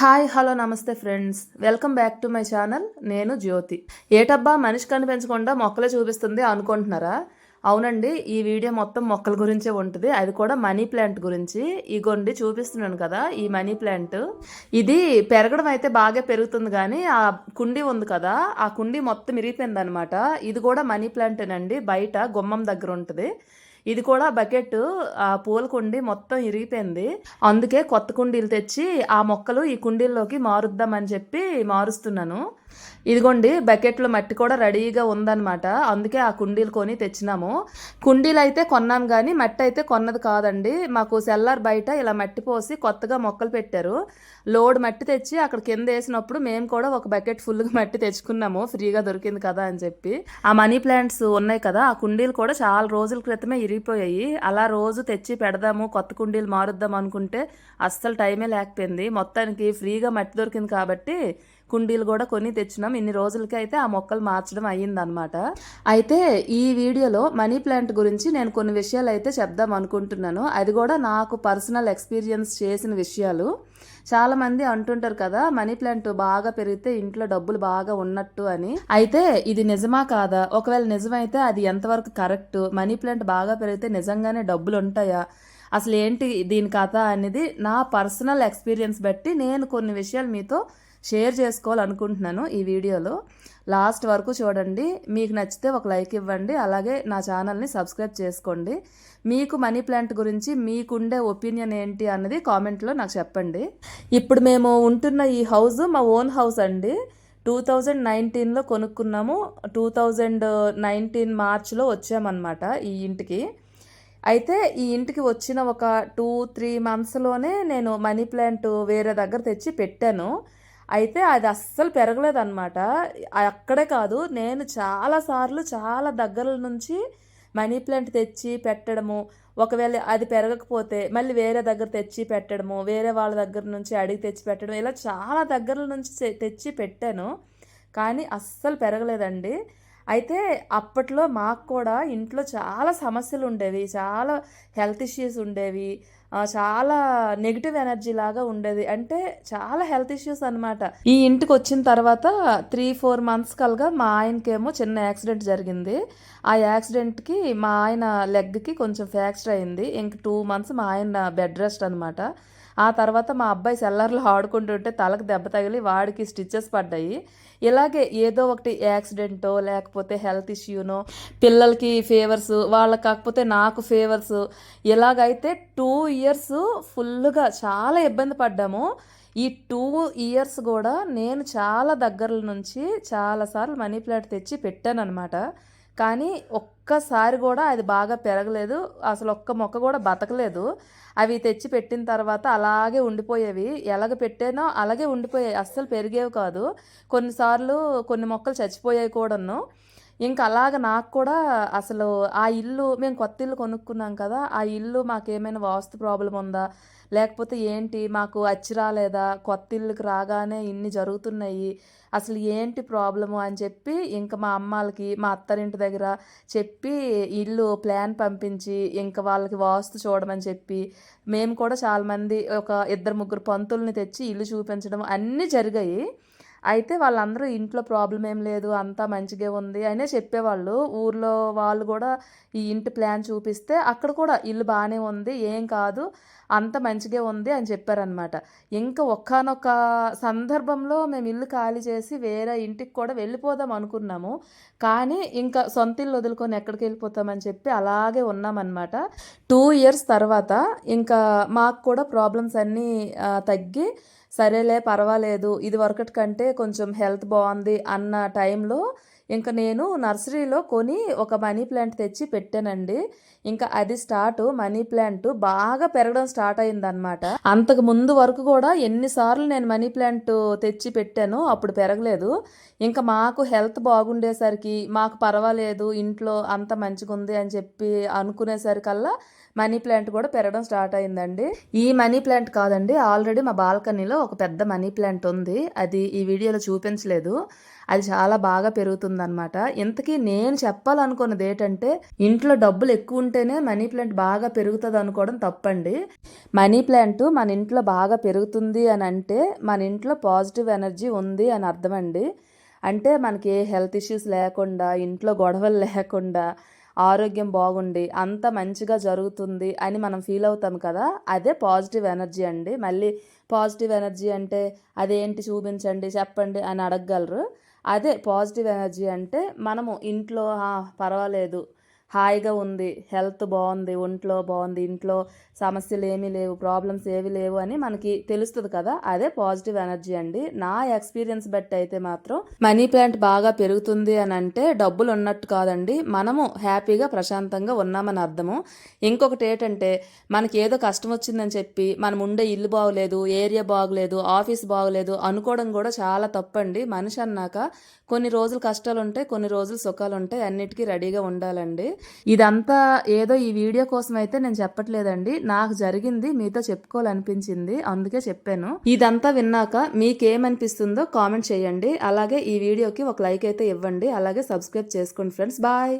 Hi hello namaste friends. Welcome back to my channel. నేను జ్యోతి. ఏటబ్బా మనిషి కనిపించకుండా మొక్కలే చూపిస్తుంది అనుకుంటున్నారా? అవునండి ఈ వీడియో మొత్తం మొక్కల గురించే ఉంటుంది. అది కూడా మనీ ప్లాంట్ గురించి. ఇగోండి చూపిస్తున్నాను కదా ఈ మనీ ప్లాంట్. ఇది పెరగడం అయితే బాగా పెరుగుతుంది కానీ ఆ కుండీ ఉంది కదా ఆ కుండీ మొత్తం ఇరిగిపోయింది అనమాట ఇది కూడా మనీ ప్లాంటేనండి. బయట గుమ్మం దగ్గర ఉంటుంది. ఇది కూడా బకెట్ ఆ పూల కుండీ మొత్తం ఇరిగిపోయింది. అందుకే కొత్త కుండీలు తెచ్చి ఆ మొక్కలు ఈ కుండీల్లోకి మారుద్దామని చెప్పి మారుస్తున్నాను. ఇదిగోండి బకెట్లో మట్టి కూడా రెడీగా ఉందన్నమాట. అందుకే ఆ కుండీలు కొని తెచ్చినాము. కుండీలు అయితే కొన్నాం కానీ మట్టి అయితే కొన్నది కాదండి. మాకు సెల్లార్ బయట ఇలా మట్టి పోసి కొత్తగా మొక్కలు పెట్టారు. లోడ్ మట్టి తెచ్చి అక్కడ కింద వేసినప్పుడు మేము కూడా ఒక బకెట్ ఫుల్గా మట్టి తెచ్చుకున్నాము. ఫ్రీగా దొరికింది కదా అని చెప్పి. ఆ మనీ ప్లాంట్స్ ఉన్నాయి కదా ఆ కుండీలు కూడా చాలా రోజుల క్రితమే ఇరిగిపోయాయి. అలా రోజు తెచ్చి పెడదాము కొత్త కుండీలు మారుద్దాం అనుకుంటే అస్సలు టైమే లేకపోయింది. మొత్తానికి ఫ్రీగా మట్టి దొరికింది కాబట్టి కుండీలు కూడా కొని తెచ్చినాం. ఇన్ని రోజులకి అయితే ఆ మొక్కలు మార్చడం అయ్యిందనమాట అయితే ఈ వీడియోలో మనీ ప్లాంట్ గురించి నేను కొన్ని విషయాలు అయితే చెప్దాం అనుకుంటున్నాను. అది కూడా నాకు పర్సనల్ ఎక్స్పీరియన్స్ చేసిన విషయాలు. చాలామంది అంటుంటారు కదా మనీ ప్లాంట్ బాగా పెరిగితే ఇంట్లో డబ్బులు బాగా ఉన్నట్టు అని. అయితే ఇది నిజమా కాదా? ఒకవేళ నిజమైతే అది ఎంతవరకు కరెక్ట్? మనీ ప్లాంట్ బాగా పెరిగితే నిజంగానే డబ్బులు ఉంటాయా? అసలు ఏంటి దీని కథ అనేది నా పర్సనల్ ఎక్స్పీరియన్స్ బట్టి నేను కొన్ని విషయాలు మీతో షేర్ చేసుకోవాలనుకుంటున్నాను ఈ వీడియోలో. లాస్ట్ వరకు చూడండి. మీకు నచ్చితే ఒక లైక్ ఇవ్వండి. అలాగే నా ఛానల్ని సబ్స్క్రైబ్ చేసుకోండి. మీకు మనీ ప్లాంట్ గురించి మీకుండే ఒపీనియన్ ఏంటి అన్నది కామెంట్లో నాకు చెప్పండి. ఇప్పుడు మేము ఉంటున్న ఈ హౌస్ మా ఓన్ హౌస్ అండి. టూ థౌజండ్ నైన్టీన్లో కొనుక్కున్నాము. టూ థౌజండ్ నైన్టీన్ మార్చ్లో వచ్చామన్నమాట ఈ ఇంటికి. అయితే ఈ ఇంటికి వచ్చిన ఒక టూ త్రీ మంత్స్లోనే నేను మనీ ప్లాంట్ వేరే దగ్గర తెచ్చి పెట్టాను. అయితే అది అస్సలు పెరగలేదన్నమాట. అక్కడే కాదు నేను చాలాసార్లు చాలా దగ్గర నుంచి మనీ ప్లాంట్ తెచ్చి పెట్టడము ఒకవేళ అది పెరగకపోతే మళ్ళీ వేరే దగ్గర తెచ్చి పెట్టడము వేరే వాళ్ళ దగ్గర నుంచి అడిగి తెచ్చి పెట్టడం ఇలా చాలా దగ్గర నుంచి తెచ్చి పెట్టాను. కానీ అస్సలు పెరగలేదండి. అయితే అప్పట్లో మాకు కూడా ఇంట్లో చాలా సమస్యలు ఉండేవి చాలా హెల్త్ ఇష్యూస్ ఉండేవి. చాలా నెగిటివ్ ఎనర్జీ లాగా ఉండేది. అంటే చాలా హెల్త్ ఇష్యూస్ అనమాట ఈ ఇంటికి వచ్చిన తర్వాత త్రీ ఫోర్ మంత్స్ కలగా మా ఆయనకేమో చిన్న యాక్సిడెంట్ జరిగింది. ఆ యాక్సిడెంట్కి మా ఆయన లెగ్కి కొంచెం ఫ్రాక్చర్ అయింది. ఇంక టూ మంత్స్ మా ఆయన బెడ్ రెస్ట్ అనమాట ఆ తర్వాత మా అబ్బాయి సెల్లర్లో ఆడుకుంటుంటే తలకు దెబ్బ తగిలి వాడికి స్టిచ్చెస్ పడ్డాయి. ఇలాగే ఏదో ఒకటి యాక్సిడెంటో లేకపోతే హెల్త్ ఇష్యూనో పిల్లలకి ఫేవర్స్ వాళ్ళకి కాకపోతే నాకు ఫేవర్స్ ఇలాగైతే టూ ఇయర్స్ ఫుల్గా చాలా ఇబ్బంది పడ్డాము. ఈ టూ ఇయర్స్ కూడా నేను చాలా దగ్గర నుంచి చాలాసార్లు మనీ ప్లాంట్ తెచ్చి పెట్టాను అనమాట కానీ ఒక్కసారి కూడా అది బాగా పెరగలేదు. అసలు ఒక్క మొక్క కూడా బతకలేదు. అవి తెచ్చి పెట్టిన తర్వాత అలాగే ఉండిపోయేవి. ఎలాగ పెట్టానో అలాగే ఉండిపోయాయి. అస్సలు పెరిగేవి కాదు. కొన్నిసార్లు కొన్ని మొక్కలు చచ్చిపోయాయి కూడాను. ఇంకా అలాగ నాకు కూడా అసలు ఆ ఇల్లు మేము కొత్త ఇల్లు కొనుక్కున్నాం కదా ఆ ఇల్లు మాకేమైనా వాస్తు ప్రాబ్లం ఉందా? లేకపోతే ఏంటి? మాకు అచ్చి రాలేదా? కొత్త ఇల్లుకి రాగానే ఇన్ని జరుగుతున్నాయి. అసలు ఏంటి ప్రాబ్లము అని చెప్పి ఇంకా మా అమ్మాలకి మా అత్తరింటి దగ్గర చెప్పి ఇల్లు ప్లాన్ పంపించి ఇంకా వాళ్ళకి వాస్తు చూడమని చెప్పి మేము కూడా చాలామంది ఒక ఇద్దరు ముగ్గురు పంతుల్ని తెచ్చి ఇల్లు చూపించడం అన్నీ జరిగాయి. అయితే వాళ్ళందరూ ఇంట్లో ప్రాబ్లం ఏం లేదు అంతా మంచిగా ఉంది అనే చెప్పేవాళ్ళు. ఊర్లో వాళ్ళు కూడా ఈ ఇంటి ప్లాన్ చూపిస్తే అక్కడ కూడా ఇల్లు బాగానే ఉంది ఏం కాదు అంత మంచిగా ఉంది అని చెప్పారనమాట ఇంకా ఒక్కనొక సందర్భంలో మేము ఇల్లు ఖాళీ చేసి వేరే ఇంటికి కూడా వెళ్ళిపోదాం అనుకున్నాము. కానీ ఇంకా సొంత ఇల్లు వదులుకొని ఎక్కడికి వెళ్ళిపోతామని చెప్పి అలాగే ఉన్నామన్నమాట. టూ ఇయర్స్ తర్వాత ఇంకా మాకు కూడా ప్రాబ్లమ్స్ అన్నీ తగ్గి సరేలే పర్వాలేదు ఇది వరకటి కంటే కొంచెం హెల్త్ బాగుంది అన్న టైంలో ఇంకా నేను నర్సరీలో కొని ఒక మనీ ప్లాంట్ తెచ్చి పెట్టానండి. ఇంకా అది స్టార్ట్ మనీ ప్లాంట్ బాగా పెరగడం స్టార్ట్ అయిందనమాట అంతకు ముందు వరకు కూడా ఎన్నిసార్లు నేను మనీ ప్లాంట్ తెచ్చి పెట్టాను అప్పుడు పెరగలేదు. ఇంకా మాకు హెల్త్ బాగుండేసరికి మాకు పర్వాలేదు ఇంట్లో అంత మంచిగా ఉంది అని చెప్పి అనుకునేసరికల్లా మనీ ప్లాంట్ కూడా పెరగడం స్టార్ట్ అయిందండి. ఈ మనీ ప్లాంట్ కాదండి ఆల్రెడీ మా బాల్కనీలో ఒక పెద్ద మనీ ప్లాంట్ ఉంది. అది ఈ వీడియోలో చూపించలేదు. అది చాలా బాగా పెరుగుతుంది. అనమాట ఇంతకీ నేను చెప్పాలనుకున్నది ఏంటంటే ఇంట్లో డబ్బులు ఎక్కువ ఉంటేనే మనీ ప్లాంట్ బాగా పెరుగుతుంది అనుకోవడం తప్పండి. మనీ ప్లాంట్ మన ఇంట్లో బాగా పెరుగుతుంది అని అంటే మన ఇంట్లో పాజిటివ్ ఎనర్జీ ఉంది అని అర్థం అండి అంటే మనకి ఏ హెల్త్ ఇష్యూస్ లేకుండా ఇంట్లో గొడవలు లేకుండా ఆరోగ్యం బాగుండి అంత మంచిగా జరుగుతుంది అని మనం ఫీల్ అవుతాం కదా అదే పాజిటివ్ ఎనర్జీ అండి. మళ్ళీ పాజిటివ్ ఎనర్జీ అంటే అదేంటి చూపించండి చెప్పండి అని అడగగలరు. అదే పాజిటివ్ ఎనర్జీ అంటే మనము ఇంట్లో పర్వాలేదు హాయిగా ఉంది. హెల్త్ బాగుంది. ఒంట్లో బాగుంది. ఇంట్లో సమస్యలు ఏమీ లేవు. ప్రాబ్లమ్స్ ఏవి లేవు అని మనకి తెలుస్తుంది కదా. అదే పాజిటివ్ ఎనర్జీ అండి. నా ఎక్స్పీరియన్స్ బట్టి అయితే మాత్రం మనీ ప్లాంట్ బాగా పెరుగుతుంది అని అంటే డబ్బులు ఉన్నట్టు కాదండి. మనము హ్యాపీగా ప్రశాంతంగా ఉన్నామని అర్థము. ఇంకొకటి ఏంటంటే మనకి ఏదో కష్టం వచ్చిందని చెప్పి మనం ఉండే ఇల్లు బాగోలేదు ఏరియా బాగోలేదు ఆఫీస్ బాగోలేదు అనుకోవడం కూడా చాలా తప్పండి. మనిషి అన్నాక కొన్ని రోజులు కష్టాలు ఉంటాయి కొన్ని రోజులు సుఖాలు ఉంటాయి అన్నిటికీ రెడీగా ఉండాలండి. ఇదంతా ఏదో ఈ వీడియో కోసం అయితే నేను చెప్పట్లేదండి. నాకు జరిగింది మీతో చెప్పుకోవాలనిపించింది అందుకే చెప్పాను. ఇదంతా విన్నాక మీకేమనిపిస్తుందో కామెంట్ చేయండి. అలాగే ఈ వీడియోకి ఒక లైక్ అయితే ఇవ్వండి. అలాగే సబ్స్క్రైబ్ చేసుకోండి ఫ్రెండ్స్. బాయ్!